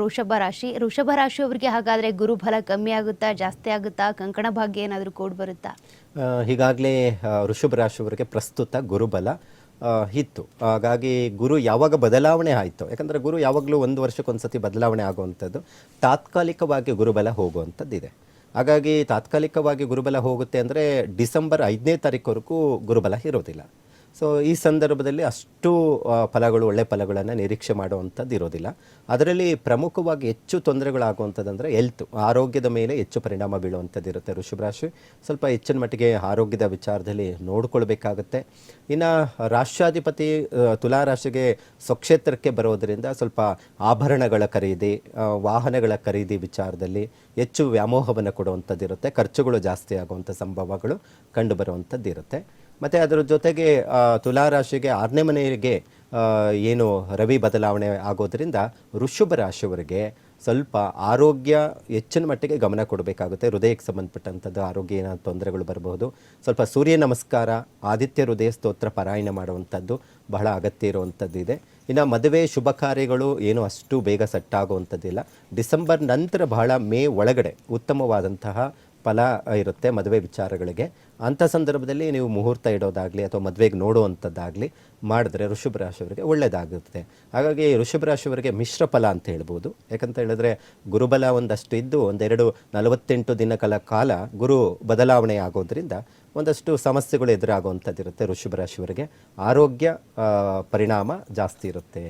ವೃಷಭ ರಾಶಿ. ಋಷಭ ರಾಶಿಯವರಿಗೆ ಹಾಗಾದ್ರೆ ಗುರುಬಲ ಕಮ್ಮಿ ಆಗುತ್ತಾ, ಜಾಸ್ತಿ ಆಗುತ್ತಾ? ಕಂಕಣ ಭಾಗ್ಯ ಏನಾದರೂ ಕೂಡ ಬರುತ್ತಾ? ಹೀಗಾಗಲೇ ಋಷಭ ರಾಶಿಯವರಿಗೆ ಪ್ರಸ್ತುತ ಗುರುಬಲ ಇತ್ತು. ಹಾಗಾಗಿ ಗುರು ಯಾವಾಗ ಬದಲಾವಣೆ ಆಯಿತು, ಯಾಕಂದರೆ ಗುರು ಯಾವಾಗಲೂ ಒಂದು ವರ್ಷಕ್ಕೊಂದ್ಸತಿ ಬದಲಾವಣೆ ಆಗುವಂಥದ್ದು, ತಾತ್ಕಾಲಿಕವಾಗಿ ಗುರುಬಲ ಹೋಗುವಂಥದ್ದಿದೆ. ಹಾಗಾಗಿ ತಾತ್ಕಾಲಿಕವಾಗಿ ಗುರುಬಲ ಹೋಗುತ್ತೆ ಅಂದರೆ ಡಿಸೆಂಬರ್ ಐದನೇ ತಾರೀಕುವರೆಗೂ ಗುರುಬಲ ಇರೋದಿಲ್ಲ. ಸೊ ಈ ಸಂದರ್ಭದಲ್ಲಿ ಅಷ್ಟು ಫಲಗಳು, ಒಳ್ಳೆ ಫಲಗಳನ್ನು ನಿರೀಕ್ಷೆ ಮಾಡುವಂಥದ್ದು ಇರೋದಿಲ್ಲ. ಅದರಲ್ಲಿ ಪ್ರಮುಖವಾಗಿ ಹೆಚ್ಚು ತೊಂದರೆಗಳಾಗುವಂಥದ್ದು ಅಂದರೆ ಹೆಲ್ತ್ ಆರೋಗ್ಯದ ಮೇಲೆ ಹೆಚ್ಚು ಪರಿಣಾಮ ಬೀಳುವಂಥದ್ದು ಇರುತ್ತೆ ವೃಷಭ ರಾಶಿ ಸ್ವಲ್ಪ ಹೆಚ್ಚಿನ ಮಟ್ಟಿಗೆ ಆರೋಗ್ಯದ ವಿಚಾರದಲ್ಲಿ ನೋಡ್ಕೊಳ್ಬೇಕಾಗುತ್ತೆ. ಇನ್ನು ರಾಷ್ಟ್ರಾಧಿಪತಿ ತುಲಾ ರಾಶಿಗೆ ಸ್ವಕ್ಷೇತ್ರಕ್ಕೆ ಬರೋದರಿಂದ ಸ್ವಲ್ಪ ಆಭರಣಗಳ ಖರೀದಿ ವಾಹನಗಳ ಖರೀದಿ ವಿಚಾರದಲ್ಲಿ ಹೆಚ್ಚು ವ್ಯಾಮೋಹವನ್ನು ಕೊಡುವಂಥದ್ದು ಇರುತ್ತೆ ಖರ್ಚುಗಳು ಜಾಸ್ತಿ ಆಗುವಂಥ ಸಂಭವಗಳು ಕಂಡುಬರುವಂಥದ್ದು ಇರುತ್ತೆ ಮತ್ತು ಅದರ ಜೊತೆಗೆ ತುಲಾರಾಶಿಗೆ ತುಲಾ ರಾಶಿಗೆ ಆರನೇ ಮನೆಗೆ ಏನು ರವಿ ಬದಲಾವಣೆ ಆಗೋದ್ರಿಂದ ಋಷಭ ರಾಶಿಯವರಿಗೆ ಸ್ವಲ್ಪ ಆರೋಗ್ಯ ಹೆಚ್ಚಿನ ಮಟ್ಟಿಗೆ ಗಮನ ಕೊಡಬೇಕಾಗುತ್ತೆ. ಹೃದಯಕ್ಕೆ ಸಂಬಂಧಪಟ್ಟಂಥದ್ದು, ಆರೋಗ್ಯ ಏನಾದ್ರು ತೊಂದರೆಗಳು ಬರಬಹುದು. ಸ್ವಲ್ಪ ಸೂರ್ಯ ನಮಸ್ಕಾರ, ಆದಿತ್ಯ ಹೃದಯ ಸ್ತೋತ್ರ ಪಾರಾಯಣ ಮಾಡುವಂಥದ್ದು ಬಹಳ ಅಗತ್ಯ ಇರುವಂಥದ್ದು ಇದೆ. ಇನ್ನು ಮದುವೆ ಶುಭ ಕಾರ್ಯಗಳು ಏನು ಅಷ್ಟು ಬೇಗ ಸೆಟ್ ಆಗುವಂಥದ್ದಿಲ್ಲ ಡಿಸೆಂಬರ್ ನಂತರ ಬಹಳ ಮೇ ಒಳಗಡೆ ಉತ್ತಮವಾದಂತಹ ಫಲ ಇರುತ್ತೆ ಮದುವೆ ವಿಚಾರಗಳಿಗೆ. ಅಂಥ ಸಂದರ್ಭದಲ್ಲಿ ನೀವು ಮುಹೂರ್ತ ಇಡೋದಾಗಲಿ ಅಥವಾ ಮದುವೆಗೆ ನೋಡುವಂಥದ್ದಾಗಲಿ ಮಾಡಿದ್ರೆ ಋಷಭ ರಾಶಿಯವರಿಗೆ ಒಳ್ಳೆಯದಾಗುತ್ತೆ. ಹಾಗಾಗಿ ಋಷಭ ರಾಶಿಯವರಿಗೆ ಮಿಶ್ರ ಫಲ ಅಂತ ಹೇಳ್ಬೋದು. ಯಾಕಂತ ಹೇಳಿದ್ರೆ ಗುರುಬಲ ಒಂದಷ್ಟು ಇದ್ದು ಒಂದೆರಡು ನಲವತ್ತೆಂಟು ದಿನಗಳ ಕಾಲ ಗುರು ಬದಲಾವಣೆ ಆಗೋದ್ರಿಂದ ಒಂದಷ್ಟು ಸಮಸ್ಯೆಗಳು ಎದುರಾಗುವಂಥದ್ದಿರುತ್ತೆ ಋಷಭ ರಾಶಿಯವರಿಗೆ. ಆರೋಗ್ಯ ಪರಿಣಾಮ ಜಾಸ್ತಿ ಇರುತ್ತೆ.